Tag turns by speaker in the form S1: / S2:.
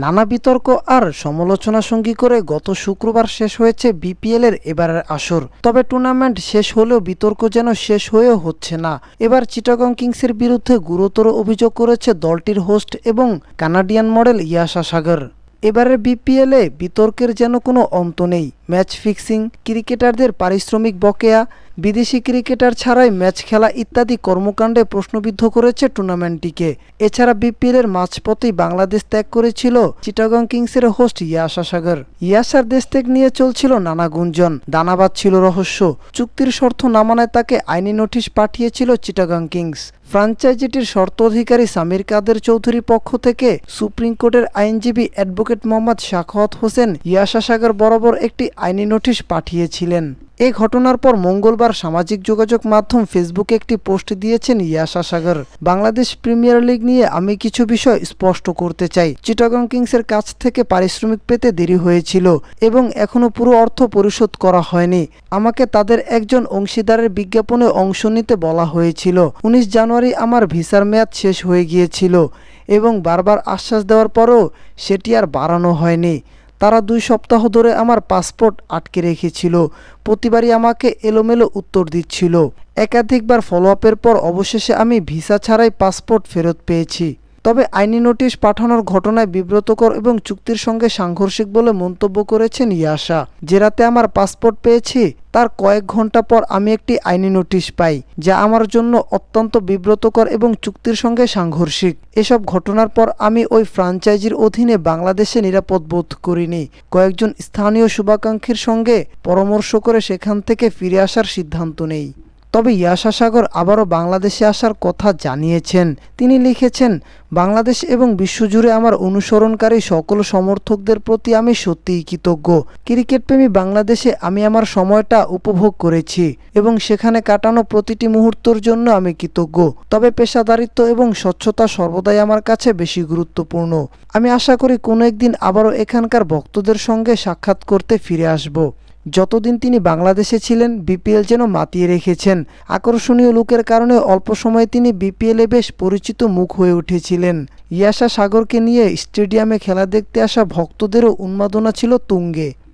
S1: নানা বিতর্ক আর সমালোচনা সঙ্গী করে গত শুক্রবার শেষ হয়েছে বিপিএল এর এবারের আসর। তবে টুর্নামেন্ট শেষ হলেও বিতর্ক যেন শেষ হয়েও হচ্ছে না। এবার চিটাগং কিংসের বিরুদ্ধে গুরুতর অভিযোগ করেছে দলটির হোস্ট এবং কানাডিয়ান মডেল ইয়াশা সাগর। এবারের বিপিএলে বিতর্কের যেন কোনো অন্ত নেই। ম্যাচ ফিক্সিং, ক্রিকেটারদের পারিশ্রমিক বকেয়া বিদেশি ক্রিকেটার ছাড়াই ম্যাচ খেলা ইত্যাদি কর্মকাণ্ডে প্রশ্নবিদ্ধ করেছে টুর্নামেন্টটিকে। এছাড়া বিপিএলের মাঝপথেই বাংলাদেশ ত্যাগ করেছিল চিটাগং কিংসের হোস্ট ইয়াশা সাগর। ইয়াশার দেশ ত্যাগ নিয়ে চলছিল নানা গুঞ্জন দানাবাদ ছিল রহস্য। চুক্তির শর্ত না মানায় তাকে আইনি নোটিশ পাঠিয়েছিল চিটাগং কিংস। ফ্রাঞ্চাইজিটির শর্ত অধিকারী সামির কাদের চৌধুরী পক্ষ থেকে সুপ্রিম কোর্টের আইনজীবী অ্যাডভোকেট মোহাম্মদ শাখাওয়াত হোসেন ইয়াশা সাগর বরাবর একটি আইনি নোটিশ পাঠিয়েছিলেন। এ ঘটনার পর মঙ্গলবার সামাজিক যোগাযোগ মাধ্যম ফেসবুকে একটি পোস্ট দিয়েছেন ইয়াশা সাগর। বাংলাদেশ প্রিমিয়ার লিগ নিয়ে আমি কিছু বিষয় স্পষ্ট করতে চাই। চিটাগং কিংসের কাছ থেকে পারিশ্রমিক পেতে দেরি হয়েছিল এবং এখনও পুরো অর্থ পরিশোধ করা হয়নি। আমাকে তাদের একজন অংশীদারের বিজ্ঞাপনে অংশ নিতে বলা হয়েছিল। উনিশ জানুয়ারি আমার ভিসার মেয়াদ শেষ হয়ে গিয়েছিল এবং বারবার আশ্বাস দেওয়ার পরও সেটি আর বাড়ানো হয়নি। তারা দুই সপ্তাহ ধরে আমার পাসপোর্ট আটকে রেখেছিল। প্রতিবারই আমাকে এলোমেলো উত্তর দিচ্ছিল। একাধিকবার ফলো আপের পর অবশেষে আমি ভিসা ছাড়াই পাসপোর্ট ফেরত পেয়েছি। তবে আইনি নোটিশ পাঠানোর ঘটনায় বিব্রতকর এবং চুক্তির সঙ্গে সাংঘর্ষিক বলে মন্তব্য করেছেন ইয়াশা যে রাতে আমার পাসপোর্ট পেয়েছি, তার কয়েক ঘণ্টা পর আমি একটি আইনি নোটিশ পাই, যা আমার জন্য অত্যন্ত বিব্রতকর এবং চুক্তির সঙ্গে সাংঘর্ষিক। এসব ঘটনার পর আমি ওই ফ্রাঞ্চাইজির অধীনে বাংলাদেশে নিরাপদ বোধ করিনি। কয়েকজন স্থানীয় শুভাকাঙ্ক্ষীর সঙ্গে পরামর্শ করে সেখান থেকে ফিরে আসার সিদ্ধান্ত নেই। তবে ইয়াশা সাগর আবারও বাংলাদেশে আসার কথা জানিয়েছেন। তিনি লিখেছেন, বাংলাদেশ এবং বিশ্বজুড়ে আমার অনুসরণকারী সকল সমর্থকদের প্রতি আমি সত্যিই কৃতজ্ঞ। ক্রিকেটপ্রেমী বাংলাদেশে আমি আমার সময়টা উপভোগ করেছি এবং সেখানে কাটানো প্রতিটি মুহূর্তর জন্য আমি কৃতজ্ঞ। তবে পেশাদারিত্ব এবং স্বচ্ছতা সর্বদাই আমার কাছে বেশি গুরুত্বপূর্ণ। আমি আশা করি কোনো একদিন আবারও এখানকার ভক্তদের সঙ্গে সাক্ষাৎ করতে ফিরে আসব। যতদিন তিনি বাংলাদেশে ছিলেন, বিপিএল যেন মাতিয়ে রেখেছেন। আকর্ষণীয় লুকের কারণে অল্প সময়ে তিনি বিপিএলে বেশ পরিচিত মুখ হয়ে উঠেছিলেন। ইয়াশা সাগরকে নিয়ে স্টেডিয়ামে খেলা দেখতে আসা ভক্তদেরও উন্মাদনা ছিল তুঙ্গে।